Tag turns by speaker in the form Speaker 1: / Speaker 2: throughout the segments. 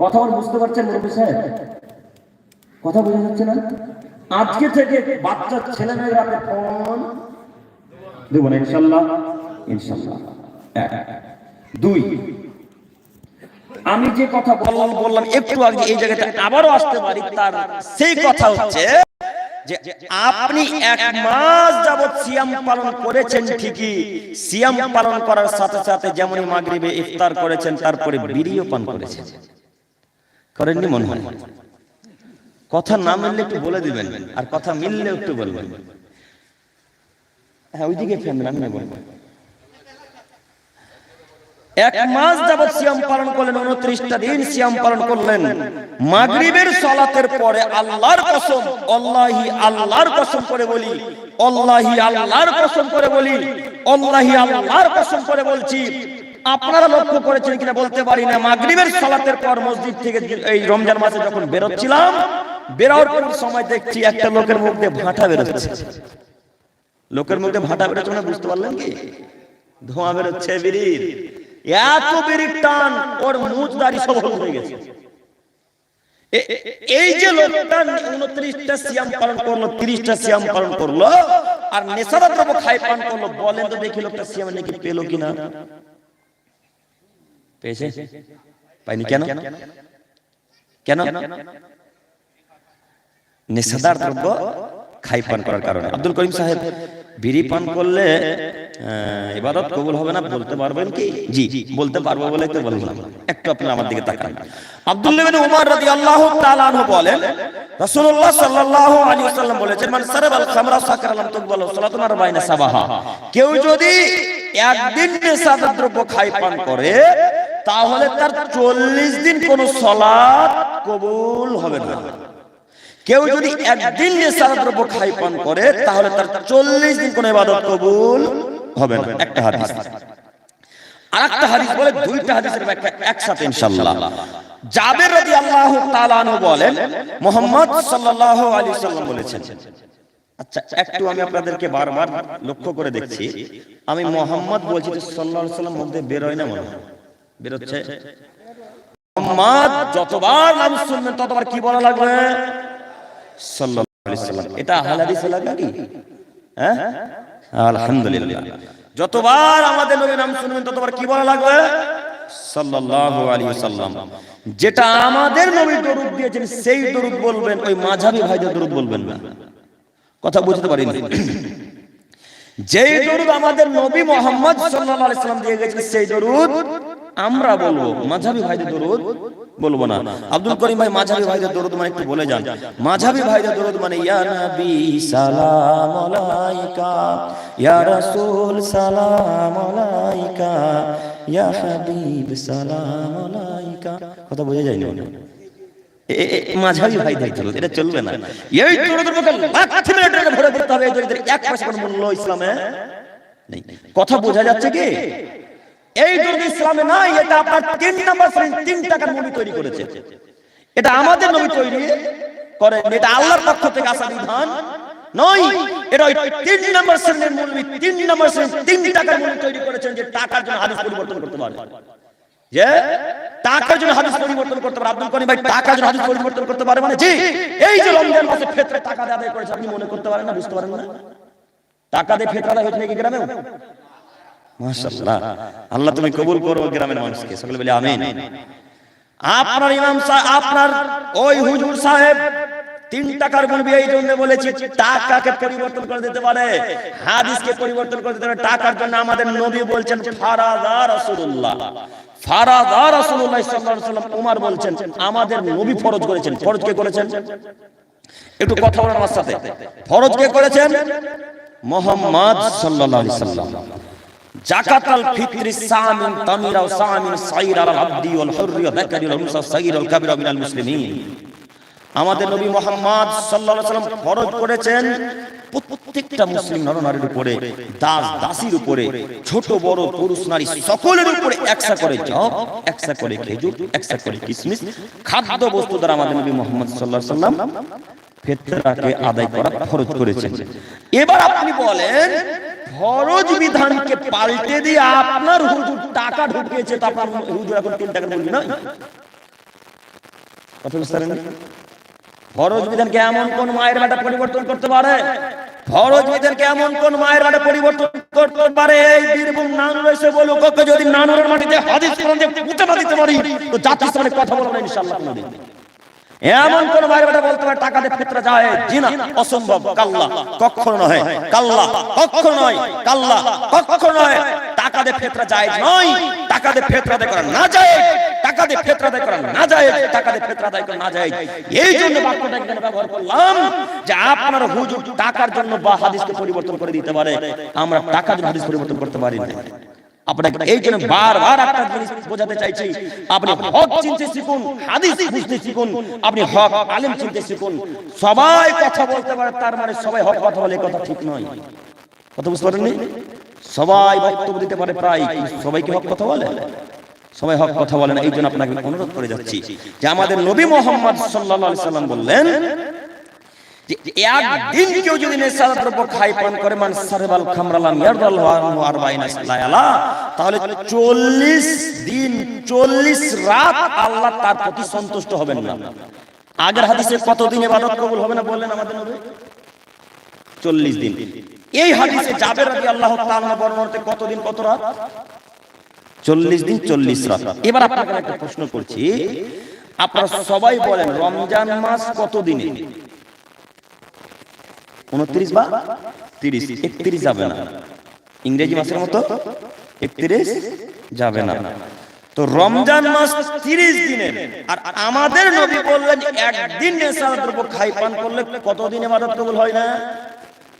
Speaker 1: কথা বুঝতে পারছেন মুরব্বী সাহেব? কথা বোঝা যাচ্ছে না? আজকে থেকে বাচ্চা ছেলে মেয়েরা ফোন দেবো না, ইনশাল্লাহ ইনশাল্লাহ। দুই, আমি যে কথা বললাম বললাম, একটু আগে এই জায়গাতে আবারও আসতে পারি, তার সেই কথা হচ্ছে যে আপনি এক মাস যাবৎ সিয়াম পালন করেছেন ঠিকই, সিয়াম পালন করার সাথে সাথে যেমন মাগরিবে ইফতার করেছেন, তারপরে বিড়িও পান করেছেন। করেননি মনে হয়। কথা না মিললে একটু বলে দিবেন, আর কথা মিললে একটু বলবেন হ্যাঁ ওইদিকে ফ্যামিলি, আমি বলব এক মাস যাবৎ সিয়াম পালন করলেন, উনত্রিশটা দিন সিয়াম পালন করলেন। মাগরিবের সালাতের পরে আল্লাহর কসম আল্লাহি আল্লাহর কসম করে বলি আল্লাহি আল্লাহর কসম করে বলি আল্লাহি আল্লাহর কসম করে বলছি আপনারা লক্ষ্য করেছেন কিনা বলতে পারি না। মাগরিবের সালাতের পর মসজিদ থেকে এই রমজান মাসে যখন বেরোচ্ছিলাম বেরোর সময় দেখছি একটা লোকের মুখ দিয়ে ভাটা বেরোচ্ছে। লোকের মুখে ভাটা বেরোচ্ছে মানে বুঝতে পারলেন কি? ধোঁয়া বেরোচ্ছে বিড়ির এত বিড়ির টান, ওর মুখ দাড়ি সব হয়ে গেছে। এই যে লোকটা উনত্রিশটা সিয়াম পালন করল, তিরিশটা সিয়াম পালন করল, আর নেশারা দ্রব্য খাই পান করল, বলেন তো দেখি লোকটা সিয়াম নাকি পেল কিনা। পেয়েছে? পাইনি কেন? কেন? নেশাদার দ্রব্য খাই পান করার কারণে। আব্দুল করিম সাহেব বিড়ি পান করলে ইবাদত কবুল হবে না বলতে পারবেন কি? জি বলতে পারব বলে তো বললাম একটু আপনি আমার দিকে তাকান। আব্দুল্লাহ বিন উমর রাদিয়াল্লাহু তাআলা আনহু বলেন রাসূলুল্লাহ সাল্লাল্লাহু আলাইহি ওয়াসাল্লাম বলেছেন মান সারাবাল খামরা সাকরালাম তুকবালু সালাতুন আরবাইনা সাবাহা। কেউ যদি একদিন নেশাদার দ্রব্য খাই পান করে তাহলে তার চল্লিশ দিন কোন সলাৎ কবুল হবে না। কেউ যদি একদিন খাই পান করে, তাহলে তার চল্লিশ দিন কোন ইবাদত কবুল হবে না। একটা হাদিস। হাদিস বলে, দুইটা হাদিসের ব্যাখ্যা একসাথে বলেন, মুহাম্মদ সাল্লাল্লাহু আলাইহি সাল্লাম বলেছেন আচ্ছা একটু আমি আপনাদেরকে বারবার লক্ষ্য করে দেখছি। আমি মোহাম্মদ বলছি যে সাল্লাম মধ্যে বের হয় না মনে হয়। বেরোচ্ছে। মোহাম্মদ, যতবার নাম শুনবেন, ততবার কি বলা লাগবে? সাল্লাল্লাহু আলাইহি সাল্লাম এটা আহলে হাদিস কি? হ্যাঁ? আলহামদুলিল্লাহ। যতবার আমাদের নবীর নাম শুনবেন, ততবার কি বলা লাগবে? সাল্লাল্লাহু আলাইহি সাল্লাম যেটা আমাদের নবী দরুদ দিয়েছেন, সেই দরুদ বলবেন, ওই মাঝাবি ভাইদের দরুদ বলবেন না। কথা বুঝতে পারিনি। যেই দরুদ আমাদের নবী মোহাম্মদ সাল্লাল্লাহু আলাইহি সাল্লাম দিয়ে গেছেন, সেই দরুদ আমরা বলব মাঝাবি ভাইদের দরুদ বলব না। আব্দুল করিম ভাই মাঝাবি ভাইদের দরুদ মানে একটু বলে যান। মাঝাবি ভাইদের দরুদ মানে ইয়া নবী, সালাম আলাইকা, ইয়া রাসূল, সালাম আলাইকা, ইয়া হাবিব, সালাম আলাইকা। কথা বোঝা যায় না ভাই এটা চলবে না। ভরে পড়তে হবে কথা বোঝা যাচ্ছে কি? এই দরুদ ইসলামে নাই, এটা আপনার তিন নাম্বার তিন টাকার নবী তৈরি করেছে। এটা আমাদের নবী তৈরি করেন, এটা আল্লাহর পক্ষ থেকে আসা বিধান এটা ওই তিন শ্রেণির তিন নম্বর শ্রেণি তিন টাকার তৈরি করেছেন যে টাকার জন্য হাদিস পরিবর্তন করতে পারে। যে টাকার জন্য হাদিস পরিবর্তন করতে পারে। আব্দুল করিম ভাই, টাকার জন্য হাদিস পরিবর্তন করতে পারে মানে জি, এই যে রমজান মাসে টাকা করেছে, আপনি মনে করতে পারেন না, বুঝতে পারেন না? টাকা দিয়ে ফেতরা হয়েছে নাকি গ্রামেও? মাশাআল্লাহ। আল্লাহ তুমি কবুল করো গ্রামের মানুষকে। সকলে আমিন। আপনার ইমাম সাহেব আপনার ওই হুজুর সাহেব তিন টাকার মুলবি এই জন্য বলেছি, টাকাকে পরিবর্তন করে দিতে পারে। হাদিসকে পরিবর্তন করে দিতে পারে। টাকার জন্য আমাদের নবী বলছেন, ফারাদা রাসূলুল্লাহ। ফারাদা রাসূলুল্লাহ সাল্লাল্লাহু আলাইহি ওমর বলছেন, আমাদের নবী ফরজ করেছেন। ফরজ কে করেছেন? একটু কথা বলেন আমার সাথে। ফরজ কে করেছেন? মোহাম্মদ সাল্লাল্লাহু আলাইহি সাল্লাম জাকাতাল ফিত্রি সামিন তামিরা ও সামিন সাইর আল আব্দি ওয়াল হুররি ওয়া যাকারি ওয়াল উনসা সাগীর ওয়াল কাবীর মিনাল মুসলিমিন। আমাদের নবী মোহাম্মদ সাল্লাল্লাহু আলাইহি সাল্লাম ফরজ করেছেন প্রত্যেকটা মুসলিম নরনারীর উপরে দাস দাসীর উপরে ছোট বড় পুরুষ নারী সকলের উপরে একসা করে জব একসা করে খেজুর একসা করে কিশমিশ খাদ্য বস্তু দ্বারা আমাদের নবী মোহাম্মদ সাল্লাল্লাহু আলাইহি সাল্লাম ফেতরাকে আদায় করা ফরজ করেছেন। এবার আপনি বলেন, ফরজ বিধানকে পাল্টে দিয়ে আপনার হুজুর টাকা ঢুকিয়েছে, তো আপনার হুজুর এখন তিন টাকা বলবি না কথা বুঝতে ফরজ বিধানকে এমন কোন মায়ের বেটা পরিবর্তন করতে পারে? ফরজ বিধানকে এমন কোন মায়ের বেটা পরিবর্তন করতে পারে? এই বীরভূম নানুর এসে বলুক, ওকে যদি নানুরের মাটিতে হাদিস কোরআন দিয়ে পুঁতে না দিতে পারি, তো জাতি সামনে কথা বলব ইনশাআল্লাহ কোনোদিন এমন কোন মায়ের বেটা বলতে পারে, টাকা দিয়ে ফিতরা যায় জি না অসম্ভব, কাল্লা, কখনো নয়, কাল্লা, কখনো নয়, কাল্লা, কখনো নয়, টাকা দিয়ে ফিতরা যায় নয়, টাকা দিয়ে ফিতরা দেয় করা না যায়, টাকা দিয়ে ফিতরা দেয় করা না যায়, টাকা দিয়ে ফিতরা দেয় করা না যায়। এই জন্য বাক্যটা এখানে ব্যবহার করলাম যে আপনার হুজুর টাকার জন্য বা হাদিসকে পরিবর্তন করে দিতে পারে। আমরা টাকার জন্য হাদিস পরিবর্তন করতে পারি না। আপনাকে এই জন্য বারবার একটা জিনিস বোঝাতে চাইছি। আপনি হক চিনতে শিখুন হাদিস বুঝতে শিখুন আপনি হক আলেম চিনতে শিখুন। সবাই কথা বলতে পারে তার মানে সবাই হক কথা বলে কথা ঠিক নয়। কথা বুঝতে পারেননি? সবাই বক্তব্য দিতে পারে প্রায় সবাই কি হক কথা বলে? সবাই হক কথা বলে না এই জন্য আপনাকে অনুরোধ করে যাচ্ছি যে আমাদের নবী মোহাম্মদ আলাইহি সাল্লাম বললেন একদিন কেউ যদি নেশার দ্রব্য খাই পান করে সারেবাল খামরালাম লায়ালা তাহলে 40 দিন 40 রাত আল্লাহ তার প্রতি সন্তুষ্ট হবেন না। আগের হাদিসে কতদিন ইবাদত কবুল হবে না বললেন আমাদের নবী? 40 দিন। এই হাদিসে জাবের রাদিয়াল্লাহু তাআলা বর্ণনাতে কতদিন কত রাত? 40 দিন 40 রাত। এবার আপনাকে একটা প্রশ্ন করছি। আপনারা সবাই বলেন রমজান মাস কত দিনে? উনত্রিশ বা তিরিশ, একত্রিশ যাবে না। ইংরেজি মাসের মতো একত্রিশ যাবে না। তো রমজান মাস তিরিশ দিনের। আর আমাদের নবী বললেন, একদিন খাই পান করলে কতদিন এবাদত কবুল হয় না?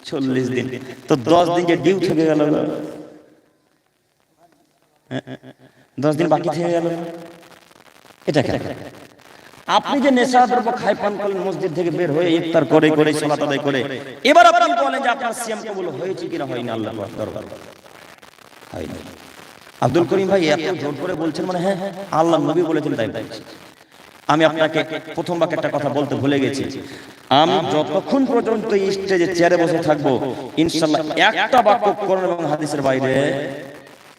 Speaker 1: চল্লিশ দিন। তো দশ দিন যে ডিউ থেকে গেল। দশ দিন বাকি থেকে গেল। এটা কেন? আপনি যে নেশা দ্রব্য খাই পান করলেন, মসজিদ থেকে বের হয়ে ইফতার করে করে, সালাত আদায় করে, এবার আপনি বলেন যে আপনার সিয়াম কবুল হয়েছে কিনা? হয়নি আল্লাহ দরবার হয়নি আব্দুল করিম ভাই এত জোর করে বলছেন মানে হ্যাঁ হ্যাঁ আল্লাহ নবী বলেছেন, তাই আমি আপনাকে প্রথম বাক্য একটা কথা বলতে ভুলে গেছি। আমি যতক্ষণ পর্যন্ত স্টেজে চেয়ারে বসে থাকব ইনশাল্লাহ একটা বাক্য কোরআন এবং হাদিসের বাইরে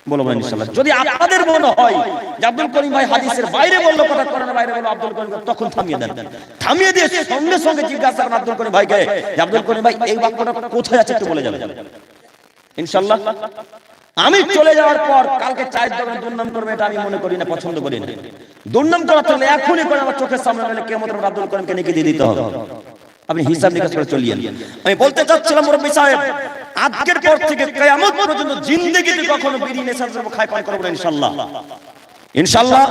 Speaker 1: বলব ইনশাল্লাহ যদি আপনাদের মনে হয় যে আব্দুল করিম ভাই হাদিসের বাইরে বলল কথা কোরআনের বাইরে বলল আব্দুল করিম, তখন থামিয়ে দেন। থামিয়ে দিয়ে সঙ্গে সঙ্গে জিজ্ঞাসা করেন আব্দুল করিম ভাইকে যে, আব্দুল করিম ভাই, এই বাক্যটা কোথায় আছে একটু বলে যাবেন। ইনশাল্লাহ আমি চলে যাওয়ার পর কালকে চায়ের দোকানে দুর্নাম করবে এটা আমি মনে করি না, পছন্দ করি না। দুর্নাম করা তাহলে এখনই করে আমার চোখের সামনে কেমন আব্দুল করিমকে নেকি দিয়ে দিতে হবে? আপনি হিসাব নিকাশ করে চলিয়ে আমি বলতে চাচ্ছিলাম, মুরব্বী সাহেব, আজকের পর থেকে কিয়ামত পর্যন্ত জিন্দেগিতে কখনো বিড়ি নেশার দ্রব্য খাই পান করব না, ইনশাআল্লাহ। ইনশাআল্লাহ,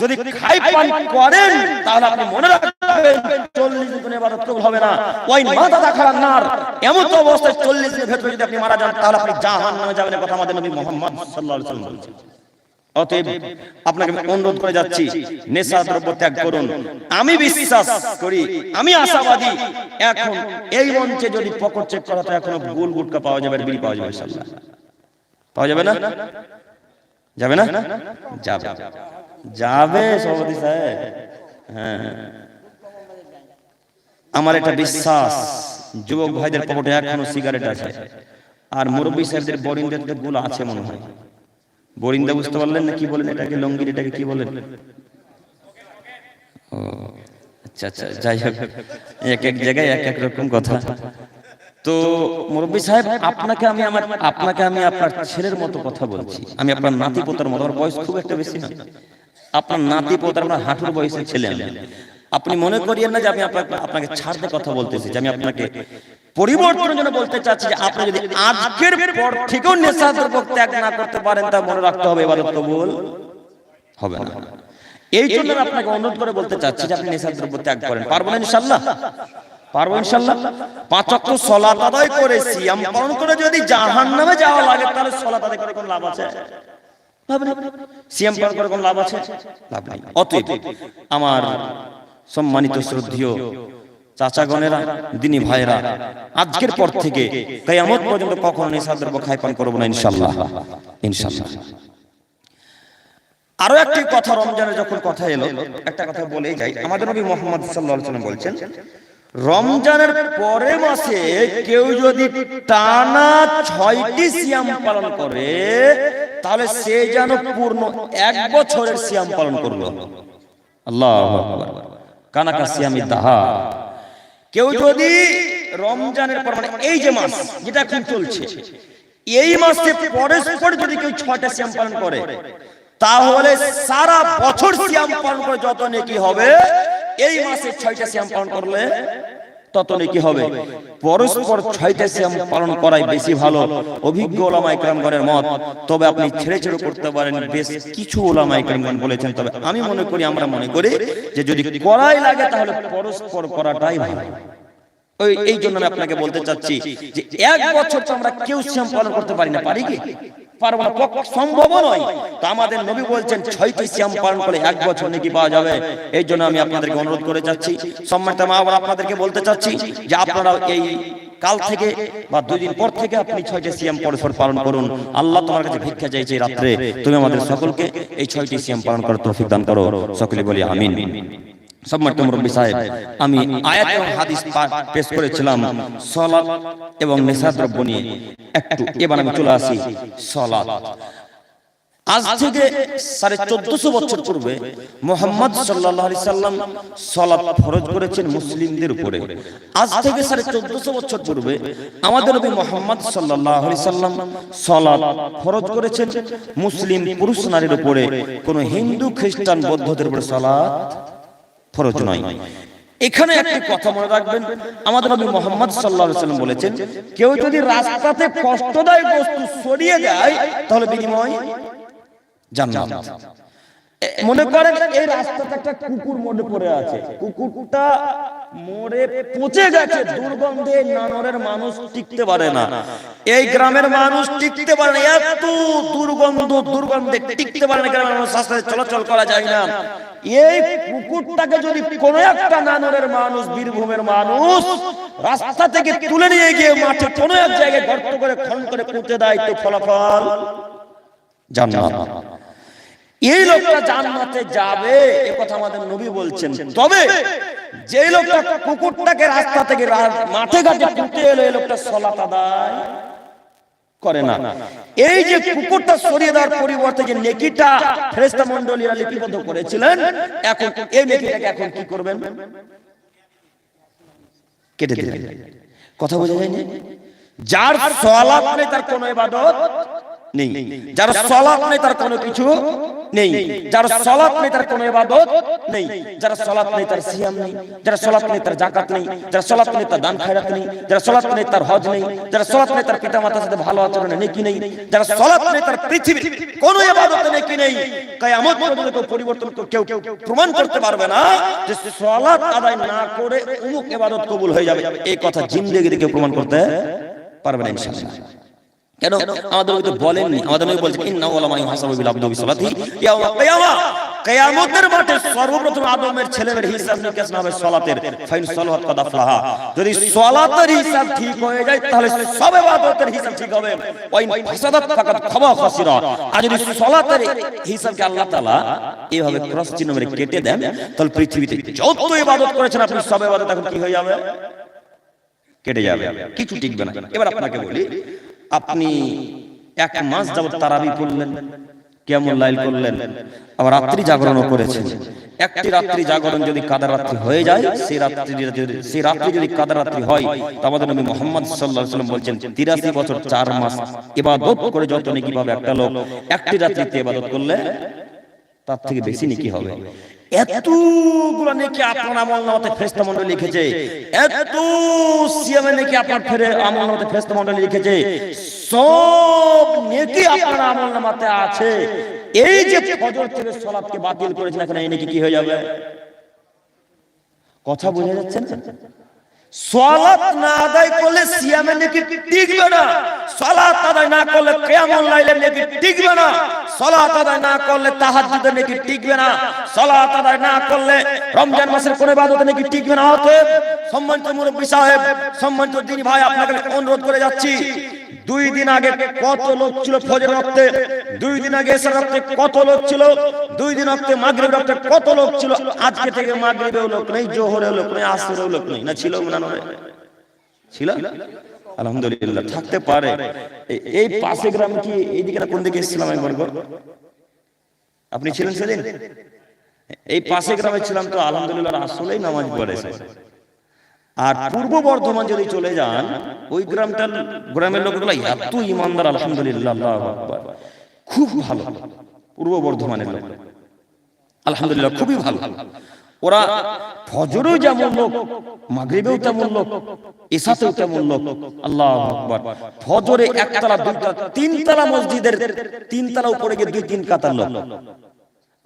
Speaker 1: যদি খাই পান করেন, তাহলে আপনি মনে রাখবেন চল্লিশ দিনের ইবাদত কবুল হবে না। ওই মাথা দেখার নার, এমন তো অবস্থায় চল্লিশ দিনের ভেতরে যদি আপনি মারা যান, তাহলে আপনি জাহান নামে যাবেন কথা আমাদের নবী মোহাম্মদ সাল্লাল্লাহু আলাইহি ওয়াসাল্লাম বলেছেন। অতএব আপনাকে অনুরোধ করে যাচ্ছি নেশা দ্রব্য ত্যাগ করুন। আমি বিশ্বাস করি, আমি আশাবাদী। এখন এই মঞ্চে যদি পকেট চেক করা তো এখনও গোল গুটকা পাওয়া যাবে বিড়ি পাওয়া যাবে ইনশাআল্লাহ। পাওয়া যাবে না? যাবে না? যাবে। যাবে, সভাপতি সাহেব। হ্যাঁ আমার একটা বিশ্বাস, যুবক ভাইদের পকেটে এখনও সিগারেট আছে। আর মুরব্বী সাহেবদের বরিন্দেরগুলো আছে মনে হয়। বরিন্দা বুঝতে পারলেন না কি বলেন? এটাকে লঙ্গির এটাকে কি বলেন? ও আচ্ছা আচ্ছা যাই হোক। এক এক জায়গায় এক এক রকম কথা। তো মুরব্বী সাহেব আপনাকে আমি আমার আপনাকে আমি আপনার ছেলের মতো কথা বলছি। আমি আপনার নাতি পোতার মতো। আমার বয়স খুব একটা বেশি না। আপনার নাতি পোতার আপনার হাঁটুর বয়সের ছেলে আমি। আপনি মনে করিয়েন না যে আমি আপনাকে আপনাকে ছাড়তে কথা বলতেছি যে আমি আপনাকে পরিবর্তনের জন্য বলতে চাচ্ছি যে আপনি যদি আজকের পর থেকেও নেশা দ্রব্য ত্যাগ না করতে পারেন, তা মনে রাখতে হবে এবার কবুল হবে না। এই জন্য আপনাকে অনুরোধ করে বলতে চাচ্ছি যে আপনি নেশা দ্রব্য ত্যাগ করেন। পারবেন ইনশাল্লাহ পারব ইনশাল্লাহ পাঁচ ওয়াক্ত সালাত আদায় করে, সিয়াম পালন করে যদি জাহান্নামে যাওয়া লাগে, তাহলে সালাত আদায় করে কোনো লাভ আছে। সিয়াম পালন করে কোনো লাভ আছে? লাভ নাই। অতএব আমার সম্মানিত শ্রদ্ধেয় চাচাগণেরা, দিনী ভাইরা আজকের পর থেকে কিয়ামত পর্যন্ত কখনো নেশা দ্রব্য খাই পান করব না, ইনশাল্লাহ। ইনশাল্লাহ। আরও একটি কথা রমজানের যখন কথা এলো, একটা কথা বলে যাই। আমাদের নবী মোহাম্মদ ওয়াসাল্লাম বলছেন, রমজানের পরে মাসে কেউ যদি টানা ছয়টি সিয়াম পালন করে, তাহলে সে যেন পূর্ণ এক বছরের সিয়াম পালন করল। আল্লাহ কানাকা সিয়ামি দাহা। কেউ যদি রমজানের পর মানে এই যে মাস যেটা এখন চলছে এই মাসে পরস্পর যদি কেউ ছয়টা সিয়াম পালন করে তাহলে সারা বছর সিয়াম পালন করে যত নেকি হবে এই মাসে ছয়টা সিয়াম পালন করলে তত নেকি হবে? পরস্পর ছয়টা সিয়াম পালন করাই বেশি ভালো। অভিজ্ঞ ওলামা ইকরামগণের মত। তবে আপনি ছেড়ে ছেড়ে করতে পারেন। বেশ কিছু ওলামা ইকরামগণ বলেছেন তবে আমি মনে করি আমরা মনে করি যে যদি করাই লাগে তাহলে পরস্পর করাটাই ভালো। ওই এই জন্য আমি আপনাকে বলতে চাচ্ছি যে এক বছর তো আমরা কেউ শ্যাম পালন করতে পারি না পারি কি? পারব না সম্ভব নয়। তো আমাদের নবী বলছেন, ছয়টি শ্যাম পালন করে এক বছর নাকি পাওয়া যাবে। এই জন্য আমি আপনাদেরকে অনুরোধ করে যাচ্ছি, সম্মানিত মা আবার আপনাদেরকে বলতে চাচ্ছি যে আপনারা এই কাল থেকে বা দুই দিন পর থেকে আপনি ছয়টি সিয়াম পরস্পর পালন করুন। আল্লাহ তোমার কাছে ভিক্ষা চাইছে রাত্রে। তুমি আমাদের সকলকে এই ছয়টি সিএম পালন করার তৌফিক দান করো। সকলে বলি আমিন। সম্মানিত মুরব্বী সাহেব আমি আয়াত এবং হাদিস পেশ করেছিলাম সলাত এবং নিয়ে। একটু এবার আমি চলে আসি সলাত। আজ থেকে সাড়ে চোদ্দশো বছর পূর্বে মোহাম্মদ সাল্লাম সলাৎ ফরজ করেছেন মুসলিমদের উপরে। আজ থেকে সাড়ে চোদ্দশো বছর পূর্বে আমাদের নবী মোহাম্মদ সাল্লাহ সাল্লাম সলাৎ ফরজ করেছেন মুসলিম পুরুষ নারীর উপরে কোন হিন্দু খ্রিস্টান বৌদ্ধদের উপরে সলাৎ ফরজ নয়। এখানে একটি কথা মনে রাখবেন, আমাদের নবী মোহাম্মদ আলাইহি সাল্লাম বলেছেন, কেউ যদি রাস্তাতে কষ্টদায়ক বস্তু সরিয়ে দেয়, তাহলে বিনিময় জান্নাত। মনে করেন এই রাস্তাতে একটা কুকুর মরে পড়ে আছে। কুকুরটা মরে পচে গেছে দুর্গন্ধে নানরের মানুষ টিকতে পারে না। এই গ্রামের মানুষ টিকতে পারে না। এত দুর্গন্ধ দুর্গন্ধে টিকতে পারে না গ্রামের মানুষ রাস্তায় চলাচল করা যায় না। এই কুকুরটাকে যদি কোন একটা নানরের মানুষ বীরভূমের মানুষ রাস্তা থেকে তুলে নিয়ে গিয়ে মাঠে কোনো এক জায়গায় গর্ত করে খন করে পুঁতে দেয় তো ফলাফল জান্নাত। এই লোকটা জান্নাতে যাবে, এ কথা আমাদের নবী বলছেন। তবে যে লোকটা কুকুরটাকে রাস্তা থেকে মাঠে ঘাটে পুঁতে এলো, এই লোকটা সলাত আদায় করে না। এই যে কুকুরটা সরিয়ে দেওয়ার পরিবর্তে যে নেকিটা ফেরেশতা মণ্ডলীরা লিপিবদ্ধ করেছিলেন, এখন এই নেকিটাকে এখন কি করবেন? কেটে দিলেন। কথা বোঝা যায়নি? যার সলাপ নেই, তার কোনো ইবাদত নেই। যার সলাপ নেই তার কোনো কিছু নেই। যার সলাপ নেই তার কোনো ইবাদত নেই। যার সলাপ নেই তার সিয়াম নেই। যার সলাপ নেই তার জাকাত নেই। যার সলাপ নেই তার দান খায়রাত নেই। যার সলাপ নেই তার হজ নেই। যার সলাপ নেই তার পিতা মাতার সাথে ভালো আচরণে নেকি নেই। যার সলাপ নেই তার পৃথিবীর কোনো ইবাদতে নেকি নেই। কিয়ামত পর্যন্ত পরিবর্তন কর- কেউ কেউ প্রমাণ করতে পারবে না যে সলাত আদায় না করে অমুক ইবাদত কবুল হয়ে যাবে। এই কথা জিন্দেগিতে কেউ প্রমাণ করতে পারবে না ইনশাআল্লাহ। কেন? আমাদের নবী তো বলেননি, আমাদের নবী বলছেন ইন্না ওলামা ইউহাসাবু বিল আবদি বিসলাতি। ইয়াউমা কিয়ামা কিয়ামতের মাঠে সর্বপ্রথম আদমের ছেলেমেয়ের হিসাব নিকাশ না হবে সালাতের। ফাইন সালাত কাদ আফলাহা। যদি সালাতের হিসাব ঠিক হয়ে যায়, তাহলে সব ইবাদতের হিসাব ঠিক হবে। ওয়াইন ফাসাদাত ফাকাদ খাবা খাসিরা আর যদি সালাতের হিসাবকে আল্লাহ তাআলা এইভাবে ক্রস চিহ্ন মেরে কেটে দেন, তাহলে পৃথিবীতে যত ইবাদত করেছেন আপনি, সব ইবাদত এখন কি হয়ে যাবে? কেটে যাবে। কিছু টিকবে না। এবার আপনাকে বলি আপনি এক মাস যাবত তারাবি পড়লেন কেমন লাইল করলেন, আবার রাত্রি জাগরণও করেছেন। একটি রাত্রি জাগরণ যদি কাদা রাত্রি হয়ে যায়, সেই রাত্রি যদি সেই রাত্রি যদি কাদা রাত্রি হয়, তো আমাদের নবী মোহাম্মদ আলাইহি সাল্লাম বলছেন 83 বছর 4 মাস ইবাদত করে যত নেকি পাবে একটা লোক, একটি রাত্রিতে ইবাদত করলে তার থেকে বেশি নেকি হবে। এতগুলো নেকি আপনার আমল নামাতে ফেরেশতা মণ্ডলী লিখেছে। এত সিয়ামে নেকি আপনার ফেরে আমল নামাতে ফেরেশতা মণ্ডলী লিখেছে। সব নেকি আপনার আমল নামাতে আছে। এই যে ফজর থেকে সালাতকে বাতিল করেছেন, এখন এই নেকি কি হয়ে যাবে? কথা বোঝা যাচ্ছে না? না আদায় করলে সিয়ামে নাকি টিকবে না। সালাত আদায় না করলে কিয়ামুল লাইলে নাকি টিকবে না। সালাত আদায় না করলে তাহাজ্জুদে নাকি টিকবে না। সালাত আদায় না করলে রমজান মাসের কোন ইবাদতে নাকি টিকবে না। অতএব সম্মানিত মুরব্বী সাহেব, সম্মানিত দিনী ভাই, আপনাকে অনুরোধ করে যাচ্ছি। দুই দিন আগে কত লোক ছিল ফজর রক্তে দুই দিন আগে এসে রক্তে কত লোক ছিল? দুই দিন রক্তে মাগরিব রক্তে কত লোক ছিল? আজকে থেকে মাগরিবেও লোক নেই, জোহরেও লোক নেই, আসরেও লোক নেই। না ছিল না নয়? ছিল? আলহামদুলিল্লাহ, থাকতে পারে। এই পাশে গ্রামে কি এইদিকে কোন দিকে এসেছিলাম একবার গো? আপনি ছিলেন সেদিন? এই পাশে গ্রামে ছিলাম তো আলহামদুলিল্লাহ আসলেই নামাজ পড়েছে আর পূর্ব বর্ধমান যদি চলে যান, ওই গ্রামটার গ্রামের লোকগুলো এত ইমানদার, আলহামদুলিল্লাহ খুব ভালো, পূর্ব বর্ধমানের লোক। আলহামদুলিল্লাহ, খুবই ভালো। ওরা ফজরেও যেমন লোক, মাগরিবেও তেমন লোক এসাতেও তেমন লোক। আল্লাহ আকবার। ফজরে একতলা, দুইতলা, তিনতলা মসজিদের তিনতলা উপরে গিয়ে দুই তিন কাতার লোক।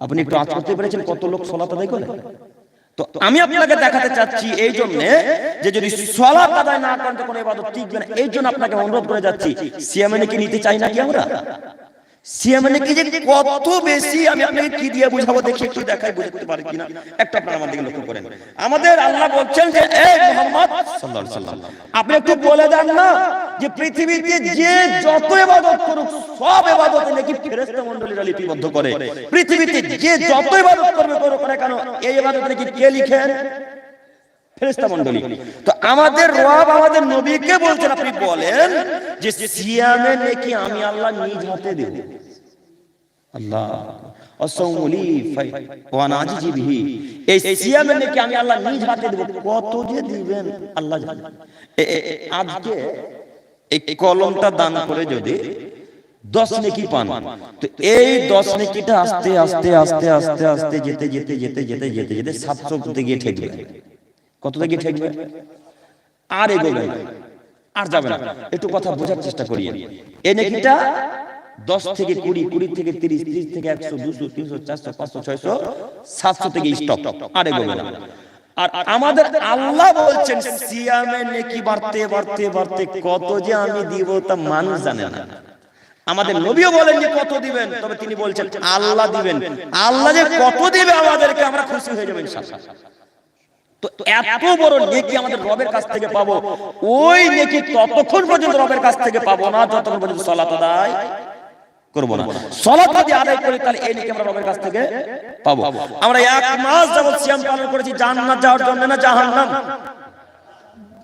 Speaker 1: আপনি একটু আজ করতে পেরেছেন কত লোক সলাত আদায় করে তো আমি আপনাকে দেখাতে চাচ্ছি এই জন্য যে যদি সলাত আদায় না করেন, তো কোনো ইবাদত টিকবে না। এই জন্য আপনাকে অনুরোধ করে যাচ্ছি। সিয়ামেনে কি নিতে চাই নাকি আমরা? সিয়ামেনে কি যে কত বেশি আমি আপনাকে কি দিয়ে বুঝাবো দেখি একটু দেখাই বুঝতে পারি কিনা? একটা আপনার আমার দিকে লক্ষ্য করেন। আমাদের আল্লাহ বলছেন যে এই মোহাম্মদ সাল্লাল্লাহু সাল্লাম আপনি একটু বলে দেন না যে পৃথিবীতে যে যত ইবাদত করুক সব ইবাদতে নাকি ফেরেশতা মণ্ডলীরা লিপিবদ্ধ করে। পৃথিবীতে যে যত ইবাদত করবে করুক না কেন এই ইবাদত নাকি কে লিখেন? ফেরেশতা মণ্ডলী। তো আমাদের রব আমাদের নবীকে বলছেন আপনি বলেন যে সিয়ামে নাকি আমি আল্লাহ নিজ হাতে দেব। আল্লাহ। অসৌমলি এই সিয়ামে নাকি আমি আল্লাহ নিজ হাতে দেব। কত যে দিবেন আল্লাহ জানে। আজকে এই কলমটা দান করে যদি দশ নেকি পান তো এই দশ নেকিটা আস্তে আস্তে আস্তে আস্তে আস্তে যেতে যেতে যেতে যেতে যেতে যেতে সাতশো গিয়ে ঠেকবে কত ঠেকবে? আর এগোবে না। আর যাবে না। একটু কথা বোঝার চেষ্টা করি এই নেকিটা দশ থেকে কুড়ি কুড়ি থেকে তিরিশ তিরিশ থেকে একশো দুশো তিনশো চারশো পাঁচশো ছয়শো সাতশো থেকে স্টপ আর এগোবে না। আর আমাদের আল্লাহ বলছেন সিয়ামে নেকি বাড়তে বাড়তে বাড়তে কত যে আমি দিব তা মানুষ জানে না। আমাদের নবীও বলেন যে কত দিবেন তবে তিনি বলছেন আল্লাহ দিবেন। আল্লাহ যে কত দিবে আমাদেরকে আমরা খুশি হয়ে যাবেন তো এত বড় নেকি আমাদের রবের কাছ থেকে পাবো? ওই নেকি ততক্ষণ পর্যন্ত রবের কাছ থেকে পাবো না, যতক্ষণ পর্যন্ত সলাত আদায় করব না। সলাত যদি আদায় করি, তাহলে এই নেকি আমরা রবের কাছ থেকে পাবো। আমরা এক মাস যাবত সিয়াম পালন করেছি, জান্নাত যাওয়ার জন্য না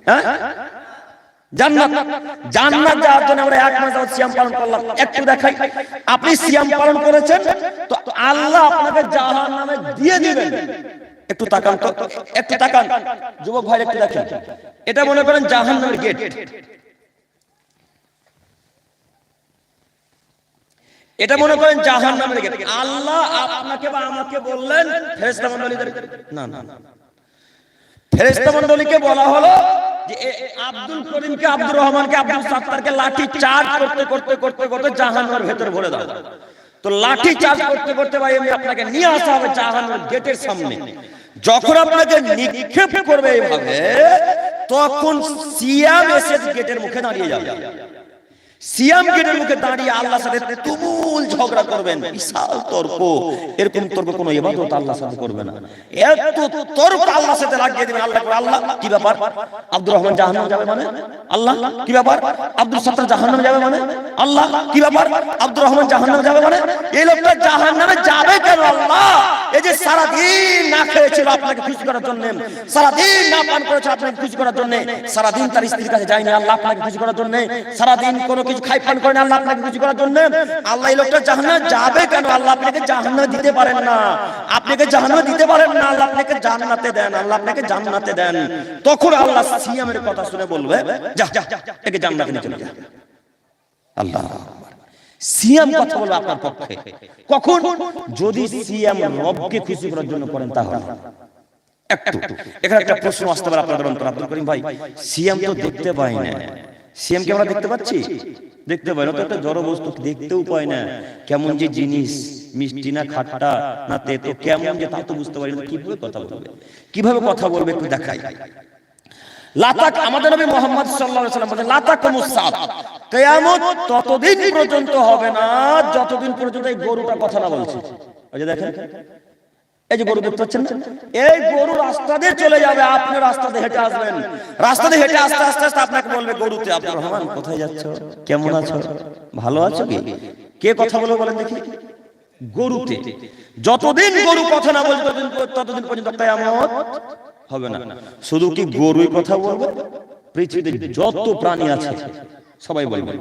Speaker 1: হ্যাঁ? জান্নাত। জান্নাত যাওয়ার জন্য আমরা এক মাস যাবত সিয়াম পালন করলাম। একটু দেখাই, আপনি সিয়াম পালন করেছেন, তো আল্লাহ আপনাকে জাহান্নামে দিয়ে দিবেন। একটু তাকান তো, একটু তাকান। যুবক ভাই, একটু দেখেন। এটা মনে করেন জাহান্নামের গেট এটা মনে করেন জাহান্নামের গেট আল্লাহ আপনাকে বা আমাকে বললেন, ফেরেশতা মণ্ডলীদের না না ফেরেশতা মণ্ডলীকে বলা হলো যে আব্দুল করিমকে, আব্দুর রহমানকে, আব্দুল সাত্তারকে লাঠি চার্জ করতে করতে করতে করতে জাহান্নামের ভেতর ভরে দাও। তো লাঠি চার্জ করতে করতে ভাই আমি আপনাকে নিয়ে আসা হবে জাহান্নামের গেটের সামনে। যখন আপনাকে নিক্ষেপ করবে এইভাবে তখন সিয়াম এসে গেটের মুখে দাঁড়িয়ে যাবে। সিয়াম গেটের মুখে দাঁড়িয়ে আল্লাহর সাথে তুমুল ঝগড়া করবেন। বিশাল তর্ক। এরকম তর্ক কোনো ইবাদত আল্লাহর সাথে করবে না। এত তর্ক আল্লাহর সাথে লাগিয়ে দিবেন আল্লাহ করে, আল্লাহ কি ব্যাপার? আব্দুর রহমান জাহান্নামে যাবে মানে? আল্লাহ কি ব্যাপার? আব্দুল সত্তার জাহান্নামে যাবে মানে? আল্লাহ কি ব্যাপার? আব্দুর রহমান জাহান্নামে যাবে মানে? এই লোকটা জাহান্নামে যাবে কেন আল্লাহ? এই যে সারা দিন না খেয়েছিল আপনাকে খুশি করার জন্য সারা দিন না পান করেছে আপনাকে খুশি করার জন্য সারা দিন তার স্ত্রীর কাছে যায়নি আল্লাহ আপনাকে খুশি করার জন্য সারা দিন কোনো কিছু খাই পান করেন, আল্লাহ আপনাকে খুশি করার জন্য। আল্লাহ এই লোকটা জাহান্নামে যাবে কেন? আল্লাহ আপনাকে জাহান্নামে দিতে পারেন না। আপনাকে জাহান্নামে দিতে পারেন না, আল্লাহ আপনাকে জান্নাতে দেন, আল্লাহ আপনাকে জান্নাতে দেন। তখন আল্লাহ সিয়ামের কথা শুনে বলবে, যা যা একে জান্নাতে নিয়ে চলে যা। আল্লাহ সিয়াম কথা বলবে আপনার পক্ষে। কখন? যদি সিয়াম রবকে খুশি করার জন্য করেন তাহলে। এখানে একটা প্রশ্ন আসতে পারে আপনাদের অন্তর। আব্দুল করিম ভাই, সিয়াম তো দেখতে পাই না। সিয়াম কে আমরা দেখতে পাচ্ছি? দেখতে পাই না তো একটা জড় বস্তু দেখতেও পাই না। কেমন যে জিনিস, মিষ্টি না খাট্টা, না তেতো, কেমন যে তা তো বুঝতে পারি না কীভাবে কথা বলবে? কীভাবে কথা বলবে একটু দেখাই। লাতাক আমাদের নবী মোহাম্মদ সাল্লাল্লাহু আলাইহি সাল্লাম বলেন লাতাকুমুস সাত। কিয়ামত ততদিন পর্যন্ত হবে না, যতদিন পর্যন্ত এই গরুটা কথা না বলছে। ওই যে দেখেন এই যে গরু দেখতে পাচ্ছেন না? এই গরু রাস্তা দিয়ে চলে যাবে আপনি রাস্তা দিয়ে হেঁটে আসবেন। রাস্তা দিয়ে হেঁটে আসতে আস্তে আস্তে আপনাকে বলবে গরুতে আব্দুর রহমান কোথায় যাচ্ছ? কেমন আছো? ভালো আছো কি? কে কথা বলে বলেন দেখি। গরুতে। যতদিন গরু কথা না বলবে ততদিন পর্যন্ত কিয়ামত হবে না। শুধু কি গরুই কথা বলবে? পৃথিবীতে যত প্রাণী আছে সবাই বলবে।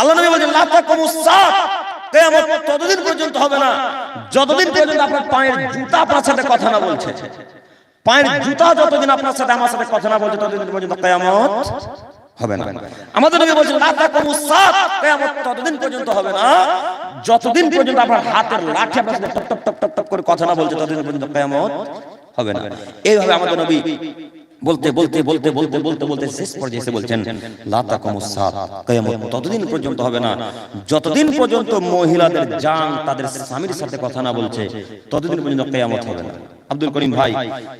Speaker 1: আল্লাহ নবী বলেন লা তাকুমুস সাত ততদিন পর্যন্ত হবে না। যতদিন পর্যন্ত আপনার পায়ের জুতা আপনার সাথে কথা না বলছে। পায়ের জুতা যতদিন আপনার সাথে আমার সাথে কথা না বলছে, ততদিন পর্যন্ত কিয়ামত হবে না। আমাদের নবী বলেছেন ততদিন পর্যন্ত হবে না। যতদিন পর্যন্ত আপনার হাতের লাঠি আপনার সাথে টপ টপ টপ টপ করে কথা না বলছে, ততদিন পর্যন্ত কিয়ামত হবে না। এইভাবে আমাদের নবী বলতে বলতে বলতে বলতে বলতে বলতে শেষ পর্যায়ে এসে বলছেন লা তাকুমু সাত কিয়ামত ততদিন পর্যন্ত হবে না। যতদিন পর্যন্ত মহিলাদের জান তাদের স্বামীর সাথে কথা না বলছে ততদিন পর্যন্ত কিয়ামত হবে না। আব্দুল করিম ভাই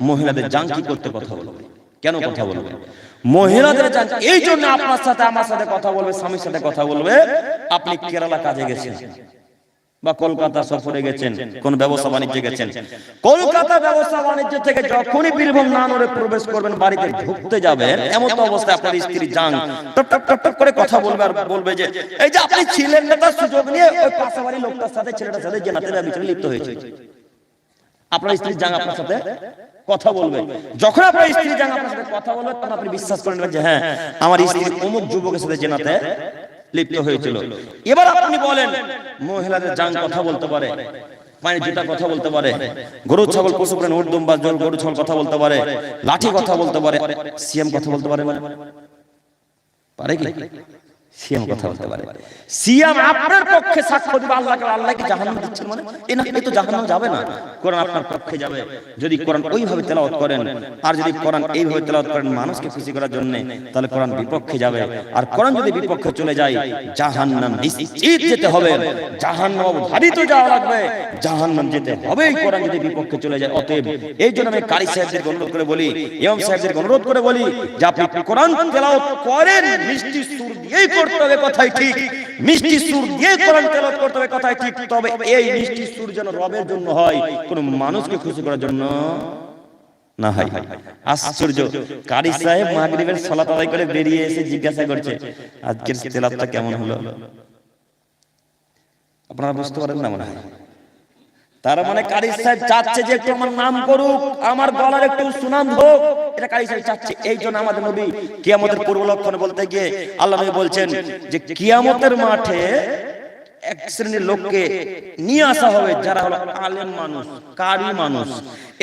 Speaker 1: মহিলাদের জান কি করতে কথা বলবে? কেন কথা বলবে? মহিলাদের জান এই জন্য আপনার সাথে আমার সাথে কথা বলবে স্বামীর সাথে কথা বলবে। আপনি কেরালা কাজে গেছেন। বা কলকাতা সফরে গেছেন, কোন ব্যবসা বাণিজ্যে গেছেন। কলকাতা ব্যবসা বাণিজ্য থেকে যখনই বীরভূম নানরে প্রবেশ করবেন, বাড়িতে ঢুকতে যাবেন, এমন তো অবস্থায় আপনার স্ত্রী যান টপ টপ টপ টপ করে কথা বলবে আর বলবে যে, এই যে আপনি ছিলেন না, তার সুযোগ নিয়ে ওই পাশে বাড়ির লোকটার সাথে, ছেলেটার সাথে জেনাতে বিচারে লিপ্ত হয়েছে। আপনার স্ত্রী জান আপনার সাথে কথা বলবে। যখন আপনার স্ত্রী জান আপনার সাথে কথা বলবে, তখন আপনি বিশ্বাস করে নেবেন যে হ্যাঁ আমার স্ত্রী অমুক যুবকের সাথে জেনাতে লিপ্ত হয়েছিল। এবার আপনি বলেন মহিলাদের জান কথা বলতে পারে পায়ের জুতা কথা বলতে পারে গরু ছাগল পশু প্রাণী উর্দুম বা জল গরু ছাগল কথা বলতে পারে লাঠি কথা বলতে পারে সিএম কথা বলতে পারে মানে। পারে কি? সিএম কথা বলতে পারে। সিএম আপনার পক্ষে সাক্ষ্য দিবে আল্লাহকে আল্লাহকে জাহান্নাম দিচ্ছেন মানে? এ না এ তো জাহান্নাম যাবে না। কোরআন আপনার পক্ষে যাবে। যদি কোরআন ওইভাবে তেলাওয়াত করেন আর যদি কোরআন এইভাবে তেলাওয়াত করেন মানুষকে খুশি করার জন্য তাহলে কোরআন বিপক্ষে যাবে। আর কোরআন যদি বিপক্ষে চলে যায় জাহান্নাম নিশ্চিত যেতে হবে। জাহান্নাম ভারিত যাওয়া লাগবে। জাহান্নাম যেতে হবে কোরআন যদি বিপক্ষে চলে যায়। অতএব এই জন্য আমি কারি সাহেবদের অনুরোধ করে বলি ইমাম সাহেবদের অনুরোধ করে বলি যে আপনি কোরআন তেলাওয়াত করেন মিষ্টি সুর দিয়েই করতে হবে কথাই ঠিক। মিষ্টি সুর দিয়ে কোরআন তেলাওয়াত করতে হবে কথাই ঠিক। তবে এই মিষ্টি সুর যেন রবের জন্য হয়, কোন মানুষকে খুশি করার জন্য না হয়। আশ্চর্য। কারি সাহেব মাগরিবের সালাত আদায় করে বেরিয়ে এসে জিজ্ঞাসা করছে, আজকের তেলাওয়াতটা কেমন হলো? আপনারা বুঝতে পারেন না মনে হয়। তার মানে কারি সাহেব চাচ্ছে যে একটু আমার নাম করুক আমার গলার একটু সুনাম হোক। এটা কারি সাহেব চাচ্ছে। এই জন্য আমাদের নবী কিয়ামতের পূর্ব লক্ষণ বলতে গিয়ে আল্লাহ নবী বলছেন যে কিয়ামতের মাঠে এক শ্রেণির লোককে নিয়ে আসা হবে যারা হলো আলেম মানুষ, কারি মানুষ।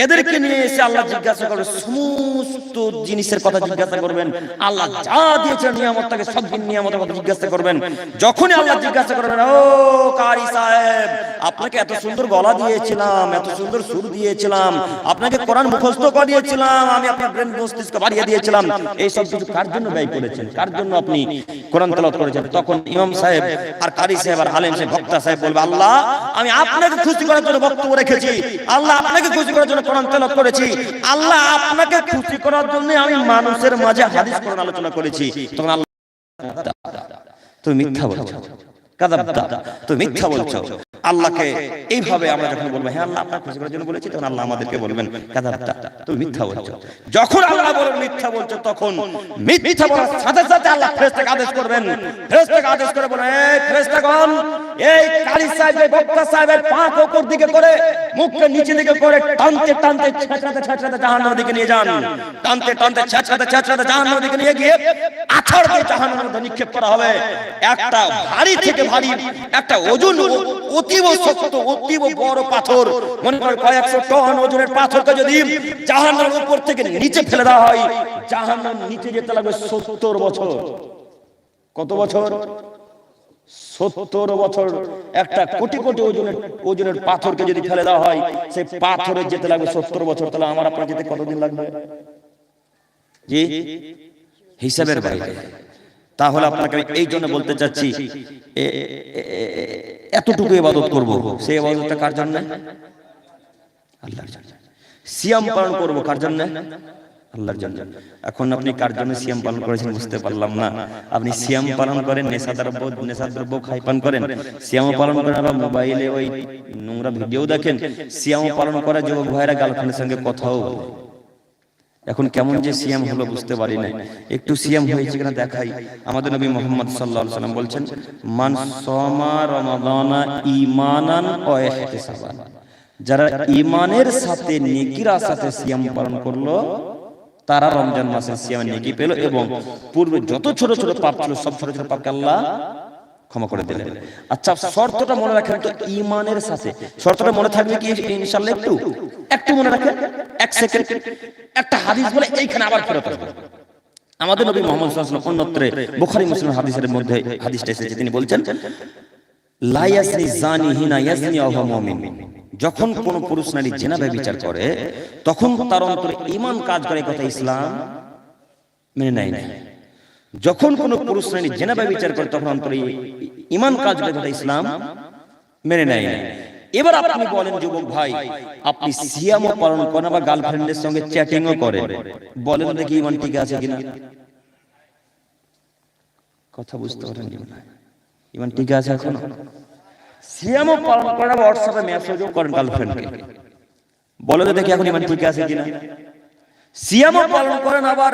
Speaker 1: এদেরকে নিয়ে এসে আল্লাহ জিজ্ঞাসা করবে, সমস্ত জিনিসের কথা জিজ্ঞাসা করবেন? আল্লাহ যা নিয়ামত তাকে সব নিয়ামতের কথা জিজ্ঞাসা করবেন। যখনই আল্লাহ জিজ্ঞাসা করবেন, ও কারি সাহেব, আপনাকে এত সুন্দর গলা দিয়েছিলাম, এত সুন্দর সুর দিয়েছিলাম, আপনাকে কোরআন মুখস্থ করিয়েছিলাম, আমি আপনার ব্রেন মস্তিষ্ক বাড়িয়ে দিয়েছিলাম। এই সব কিছু কার জন্য ব্যয় করেছেন? কার জন্য আপনি কোরআন করেছেন? তখন ইমাম সাহেব আর কারি সাহেব আর সাহেব বক্তা সাহেব বলবে, আল্লাহ, আমি আপনাকে খুশি করার জন্য বক্তব্য রেখেছি। আল্লাহ, আপনাকে খুশি করার জন্য কোরআন তেলাওয়াত করেছি। আল্লাহ, আপনাকে খুশি করার জন্য আমি মানুষের মাঝে হাদিস, কোরআন আলোচনা করেছি। তখন আল্লাহ তুমি মিথ্যা বলছো। কাদা তুমি মিথ্যা বলছো। আল্লাহকে এইভাবে আমরা যখন বলব হ্যাঁ আল্লাহ আপনার খুশি করার জন্য বলেছি তখন আল্লাহ আমাদেরকে বলবেন কাদাবদা তুমি মিথ্যা বলছো। যখন আল্লাহ বলেন মিথ্যা বলছো তখন মিথ্যা বলার সাথে সাথে আল্লাহ ফেরেশতাকে আদেশ করবেন। ফেরেশতাকে আদেশ করে বলেন এই ফেরেশতাগণ এই কালী সাহেব এই বক্তা সাহেবের পাক উপর দিকে করে মুখকে নিচে দিকে করে টানতে টানতে ছেঁচড়াতে ছেঁচড়াতে জাহান্নামের দিকে নিয়ে যান। টানতে টানতে ছেঁচড়াতে ছেঁচড়াতে জাহান্নামের দিকে নিয়ে গিয়ে আছাড় দিয়ে জাহান্নামের মধ্যে নিক্ষেপ করা হবে। একটা ভারী থেকে ভারী একটা ওজন অতীব শক্ত, অতীব বড় পাথর। মনে করেন কয়েকশো টন ওজনের পাথরকে যদি জাহান্নামের উপর থেকে নিচে ফেলে দেওয়া হয়, জাহান্নাম নিচে যেতে লাগবে সত্তর বছর। কত বছর? সত্তর বছর। একটা কোটি কোটি ওজনের ওজনের পাথরকে যদি ফেলে দেওয়া হয়, সেই পাথরের যেতে লাগবে সত্তর বছর। তাহলে আমার আপনার যেতে কতদিন লাগবে? জি? হিসাবের বাইরে। তাহলে আপনাকে এই জন্য বলতে চাচ্ছি এতটুকু ইবাদত করব। সেই ইবাদতটা কার জন্য? আল্লাহর জন্য। সিয়াম পালন করব কার জন্য? আল্লাহর জন্য। এখন আপনি কার জন্য সিয়াম পালন করেছেন বুঝতে পারলাম না। আপনি সিয়াম পালন করেন, নেশাদ্রব্য নেশাদ্রব্য খাই পান করেন। সিয়াম পালন করেন, আবার মোবাইলে ওই নোংরা ভিডিও দেখেন। সিয়াম পালন করা যুবক ভাইরা গার্লফ্রেন্ডের সঙ্গে কথাও বলে। এখন কেমন যে সিয়াম হলো বুঝতে পারি না একটু সিয়াম হয়েছে কিনা দেখাই। আমাদের নবী মোহাম্মদ আলাইহি সাল্লাম বলছেন, মান সামা রমাদানা ঈমানান ওয়া যারা ঈমানের সাথে নেকির সাথে সিয়াম পালন করল, তারা রমজান মাসে সিয়ামের নেকি পেল এবং পূর্বে যত ছোট ছোট পাপ ছিল, সব ছোট ছোট পাপকে আল্লাহ ক্ষমা করে দিলেন। আচ্ছা শর্তটা মনে রাখেন তো ইমানের সাথে। শর্তটা মনে থাকবে কি ইনশাল্লাহ একটু? একটু মনে রাখেন? এক সেকেন্ড একটা হাদিস বলে এইখানে আবার ফেরত আসবে। আমাদের নবী মোহাম্মদ সাল্লাল্লাহু অন্যত্রে বুখারী মুসলিম হাদিসের মধ্যে হাদিসটা এসেছে, তিনি বলছেন, লা ইয়াসনি জানি হিনা ইয়াসনি মুমিন। যখন কোন পুরুষ নারী জেনা বিচার করে, তখন তার অন্তরে ঈমান কাজ করে কথা ইসলাম মেনে নেয় না যখন কোন পুরুষ নারী জেনা বিচার করে, তখন অন্তরে ঈমান কাজ করে কথা ইসলাম মেনে নেয় না এবার আপনি বলেন, যুবক ভাই, আপনি সিয়ামও পালন করেন বা গার্লফ্রেন্ডের সঙ্গে চ্যাটিংও করেন। বলেন দেখি ঈমান ঠিক আছে কিনা? কথা বুঝতে পারেন ইমান ঠিক আছে এখন? সিয়ামও পালন করেন, আবার হোয়াটসঅ্যাপে মেসেজও করেন গার্লফ্রেন্ডকে বলে তো দেখি এখন ইমান ঠিক আছে কিনা? সিয়ামও পালন করেন, আবার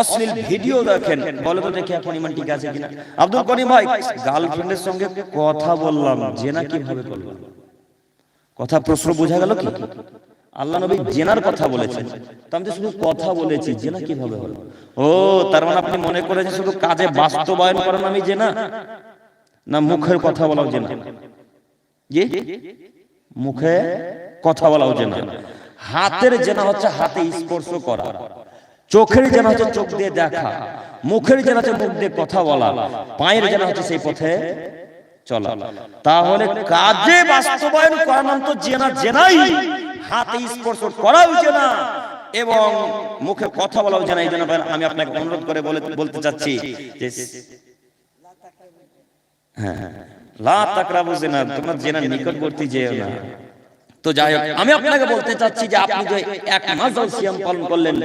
Speaker 1: অশ্লীল ভিডিও দেখেন। বলে তো দেখি এখন ইমান ঠিক আছে কিনা? আব্দুল করিম ভাই গার্লফ্রেন্ডের সঙ্গে কথা বললাম জেনা কীভাবে বললাম কথা প্রশ্ন বোঝা গেল কি? আল্লাহ নবী জেনার কথা বলেছেন। তো আমি শুধু কথা বলেছি, জেনা কীভাবে হলো? ও, তার মানে আপনি মনে করেছেন শুধু কাজে বাস্তবায়ন করেন আমি জেনা? না, মুখের কথা বলাও জেনা? জি? মুখে কথা বলাও জেনা? হাতের জেনা হচ্ছে হাতে স্পর্শ করা। চোখের জেনা হচ্ছে চোখ দিয়ে দেখা। মুখের জেনা হচ্ছে মুখ দিয়ে কথা বলা। পায়ের জেনা হচ্ছে সেই পথে চলা। তাহলে কাজে বাস্তবায়ন করা নাম তো জেনা জেনাই। হাতে স্পর্শ করাও জেনা এবং মুখে কথা বলাও জেনা এই জন্য আমি আপনাকে অনুরোধ করে বলে বলতে চাচ্ছি যে হ্যাঁ লা তাকরাবু জিনা তোমরা জেনার নিকটবর্তী যেও না। তো যাই হোক আমি আপনাকে বলতে চাচ্ছি যে আপনি যে এক মাস সিয়াম পালন করলেন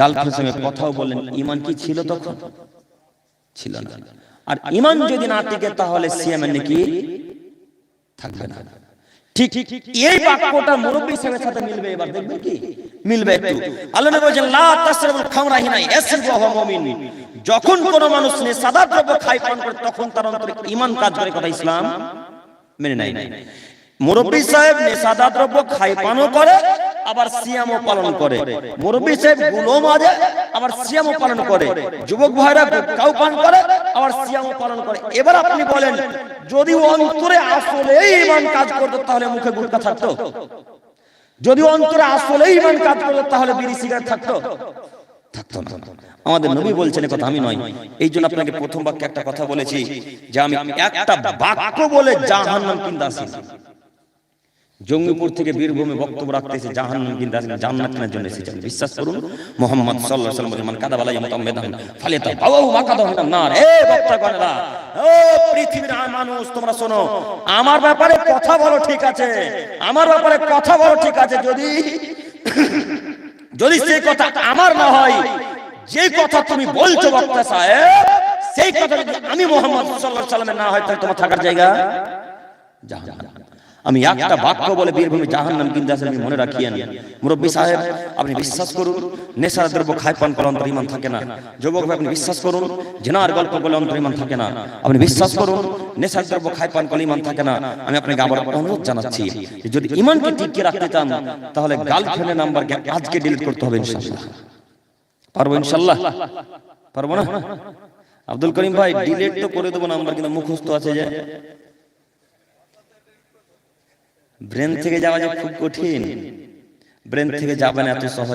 Speaker 1: গার্লফ্রেন্ডের সঙ্গে কথাও বললেন ইমান কি ছিল তখন? ছিল না। আর ইমান যদি না টিকে তাহলে নাকি থাকবে না। ঠিক এই বাক্যটা মুরব্বী সাহেবের সাথে মিলবে এবার দেখবেন কি? মিলবে একটু। আল্লাহ নবী বলেন লা তাসরাবুল খামরা হিনা ওয়া মুমিন। যখন কোন মানুষ নেশাদার দ্রব্য খায় পান করে তখন তার অন্তরে ঈমান কাজ করে কথা ইসলাম মেনে নেয় মুরব্বী সাহেব নেশাদার দ্রব্য খায় পানও করে আবার সিয়ামও পালন করে। মুরব্বী সাহেবগুলো মাঝে আবার সিয়ামও পালন করে। যুবক ভাইরা কাউ পান করে আবার সিয়ামও পালন করে। এবার আপনি বলেন যদি অন্তরে আসলে ইমান কাজ করতো তাহলে মুখে গুটকা থাকতো। যদি অন্তরে আসলে ইমান কাজ করতো তাহলে বিড়ি সিগারেট থাকতো। থাকতো। না। আমাদের নবী বলছেন কথা আমি নয়। এই জন্য আপনাকে প্রথম বাক্যে একটা কথা বলেছি যে আমি একটা বাক্য বলে জাহান্নাম কিনতে আসি জঙ্গিপুর থেকে বীরভূমে বক্তব্য জান্নাত কেনার জন্য এসেছেন বিশ্বাস করুন, মোহাম্মদ আমার ব্যাপারে কথা বলো ঠিক আছে, আমার ব্যাপারে কথা বলো ঠিক আছে, যদি যদি সেই কথা আমার না হয়, যে কথা তুমি বলছো বক্তা সাহেব, সেই কথা আমি মোহাম্মদ সাল্লাল্লাহু আলাইহি না হয় তোমার থাকার জায়গা আমি একটা বাক্য বলে বীরভূমি জাহান্নাম কিনতে আসেন আমি মনে রাখিয়েন মুরব্বী সাহেব আপনি বিশ্বাস করুন নেশার দ্রব্য খায় পান করলে অন্তর ইমান থাকে না। যুবক ভাই আপনি বিশ্বাস করুন জেনার গল্প বলে অন্তর ইমান থাকে না। আপনি বিশ্বাস করুন নেশার দ্রব্য খায় পান করলে ইমান থাকে না। আমি আপনাকে আবার অনুরোধ জানাচ্ছি যদি ইমানকে টিকিয়ে রাখতে চান তাহলে গার্লফ্রেন্ডের নাম্বারকে আজকে ডিলিট করতে হবে ইনশাআল্লাহ। পারব ইনশাআল্লাহ? পারব না? আব্দুল করিম ভাই ডিলিট তো করে দেবো নাম্বার কিন্তু মুখস্থ আছে যে ব্রেন থেকে যাওয়া যে খুব কঠিন ব্রেন থেকে যাবেন এত সহজ।